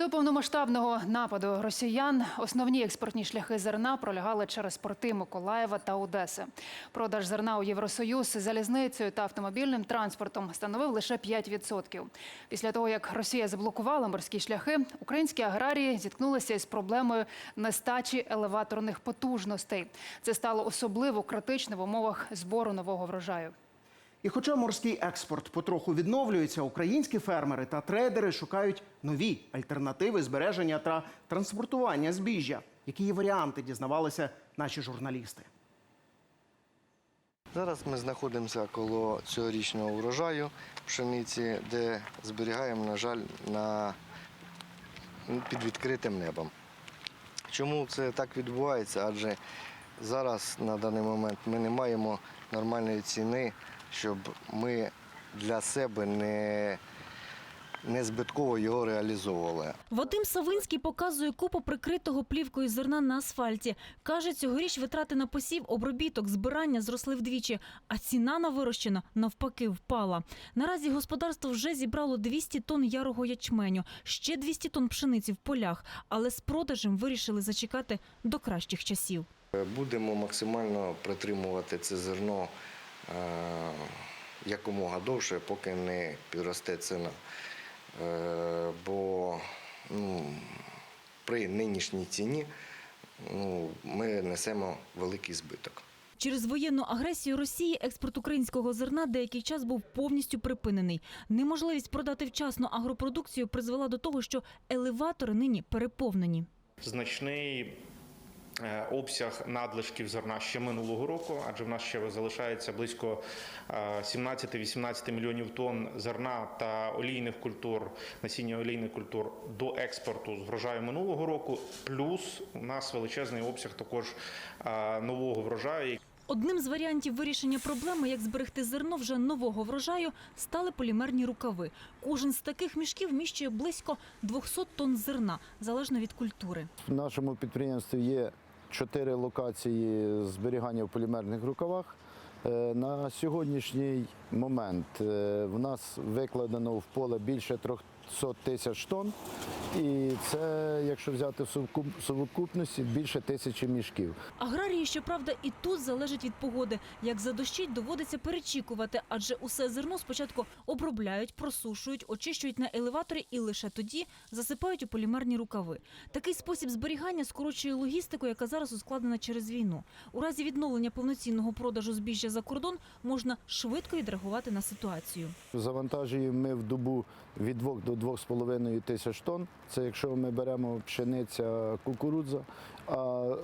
До повномасштабного нападу росіян основні експортні шляхи зерна пролягали через порти Миколаєва та Одеси. Продаж зерна у Євросоюз залізницею та автомобільним транспортом становив лише 5%. Після того, як Росія заблокувала морські шляхи, українські аграрії зіткнулися із проблемою нестачі елеваторних потужностей. Це стало особливо критично в умовах збору нового врожаю. І хоча морський експорт потроху відновлюється, українські фермери та трейдери шукають нові альтернативи збереження та транспортування збіжжя. Які є варіанти, дізнавалися наші журналісти. Зараз ми знаходимося коло цьогорічного урожаю пшениці, де зберігаємо, на жаль, на, під відкритим небом. Чому це так відбувається? Адже зараз на даний момент ми не маємо нормальної ціни, щоб ми для себе не, не збитково його реалізовували. Вадим Савинський показує купу прикритого плівкою зерна на асфальті. Каже, цьогоріч витрати на посів, обробіток, збирання зросли вдвічі, а ціна на вирощено навпаки впала. Наразі господарство вже зібрало 200 тонн ярого ячменю, ще 200 тонн пшениці в полях, але з продажем вирішили зачекати до кращих часів. Будемо максимально притримувати це зерно якомога довше, поки не підросте ціна. Е, бо ну, при нинішній ціні ну, ми несемо великий збиток. Через воєнну агресію Росії експорт українського зерна деякий час був повністю припинений. Неможливість продати вчасно агропродукцію призвела до того, що елеватори нині переповнені. значний е, обсяг надлишків зерна ще минулого року, адже в нас ще залишається близько е, 17-18 мільйонів тонн зерна та олійних культур, насіння олійних культур до експорту з врожаю минулого року. Плюс у нас величезний обсяг також е, нового врожаю, Одним з варіантів вирішення проблеми, як зберегти зерно вже нового врожаю, стали полімерні рукави. Кожен з таких мішків вміщує близько 200 тонн зерна, залежно від культури. В нашому підприємстві є чотири локації зберігання в полімерних рукавах. Е, На сьогоднішній момент е, в нас викладено в поле більше 300 тисяч тонн. І це, якщо взяти в совокупності, більше тисячі мішків. Аграрії, щоправда, і тут залежить від погоди. Як задощить, доводиться перечікувати, адже усе зерно спочатку обробляють, просушують, очищують на елеваторі і лише тоді засипають у полімерні рукави. Такий спосіб зберігання скорочує логістику, яка зараз ускладнена через війну. У разі відновлення повноцінного продажу збіжжя за кордон можна швидко відреагувати на ситуацію. Завантажуємо ми в добу від 2 до 2,5 тисяч тонн. Це якщо ми беремо пшениця, кукурудза, а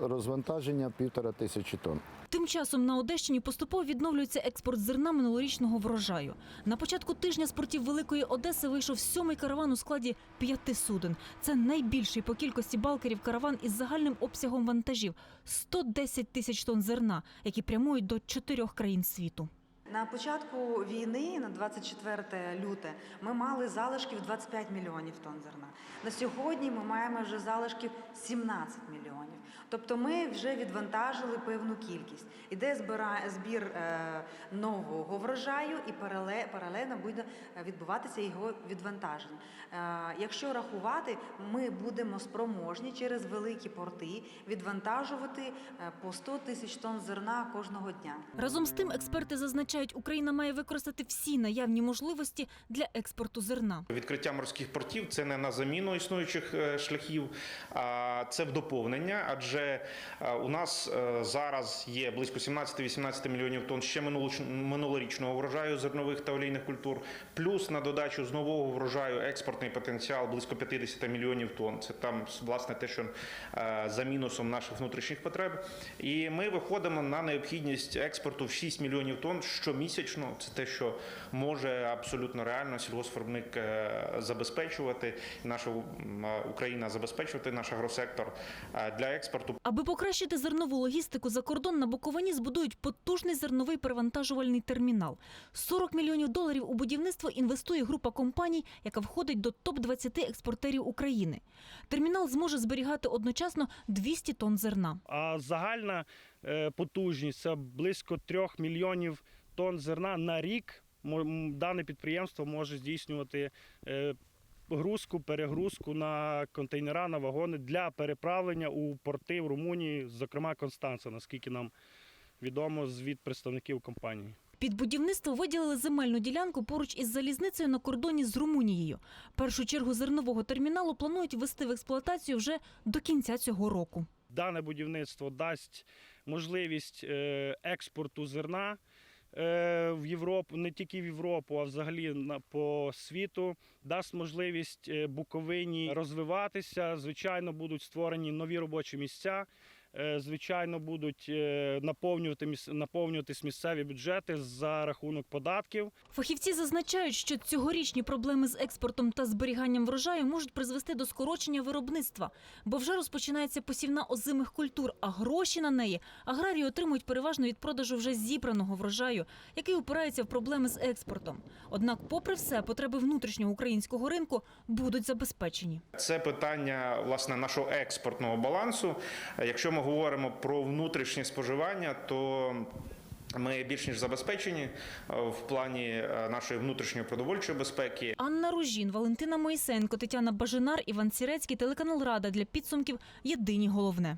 розвантаження півтора тисячі тонн. Тим часом на Одещині поступово відновлюється експорт зерна минулорічного врожаю. На початку тижня з портів Великої Одеси вийшов сьомий караван у складі п'яти суден. Це найбільший по кількості балкерів караван із загальним обсягом вантажів 110 тисяч тонн зерна, які прямують до чотирьох країн світу. На початку війни, на 24 люте, ми мали залишків 25 мільйонів тонн зерна. На сьогодні ми маємо вже залишків 17 мільйонів. Тобто ми вже відвантажили певну кількість. Іде збір е, нового врожаю і паралельно буде е, відбуватися його відвантаження. Е, якщо рахувати, ми будемо спроможні через великі порти відвантажувати по 100 тисяч тонн зерна кожного дня. Разом з тим, експерти зазначають, Україна має використати всі наявні можливості для експорту зерна. Відкриття морських портів це не на заміну існуючих е, шляхів, а це в доповнення. Адже е, у нас е, зараз є близько 17-18 мільйонів тонн ще минулорічного врожаю зернових та олійних культур. Плюс на додачу з нового врожаю експортний потенціал близько 50 мільйонів тонн. Це там власне те, що за мінусом наших внутрішніх потреб. І ми виходимо на необхідність експорту в 6 мільйонів тонн щомісячно. Це те, що може абсолютно реально сільгоспвиробник е, забезпечувати. Наша е, Україна забезпечувати наш агросектор е, для експорту. Аби покращити зернову логістику за кордон, на Буковині збудують потужний зерновий перевантажувальний термінал. 40 мільйонів доларів у будівництво інвестує група компаній, яка входить до топ-20 експортерів України. Термінал зможе зберігати одночасно 200 тонн зерна. А загальна потужність це близько 3 мільйонів тонн зерна на рік. Дане підприємство може здійснювати е, грузку, перегрузку на контейнера, на вагони для переправлення у порти в Румунії, зокрема Констанца, наскільки нам відомо від представників компанії. Під будівництво виділили земельну ділянку поруч із залізницею на кордоні з Румунією. Першу чергу зернового терміналу планують ввести в експлуатацію вже до кінця цього року. Дане будівництво дасть можливість е, експорту зерна в Європу, не тільки в Європу, а взагалі на- по світу. Дасть можливість е, Буковині розвиватися. Звичайно, будуть створені нові робочі місця. Е, Звичайно, будуть е, наповнювати міс- наповнюватись місцеві бюджети за рахунок податків. Фахівці зазначають, що цьогорічні проблеми з експортом та зберіганням врожаю можуть призвести до скорочення виробництва, бо вже розпочинається посівна озимих культур, а гроші на неї аграрії отримують переважно від продажу вже зібраного врожаю, який упирається в проблеми з експортом. Однак, попри все, потреби внутрішнього українського ринку будуть забезпечені. Це питання власне нашого експортного балансу. Якщо ми говоримо про внутрішнє споживання, то ми більш ніж забезпечені е, в плані е, нашої внутрішньої продовольчої безпеки. Анна Ружін, Валентина Моїсенко, Тетяна Бажинар, Іван Сірецький, телеканал Рада для підсумків. Єдині головне.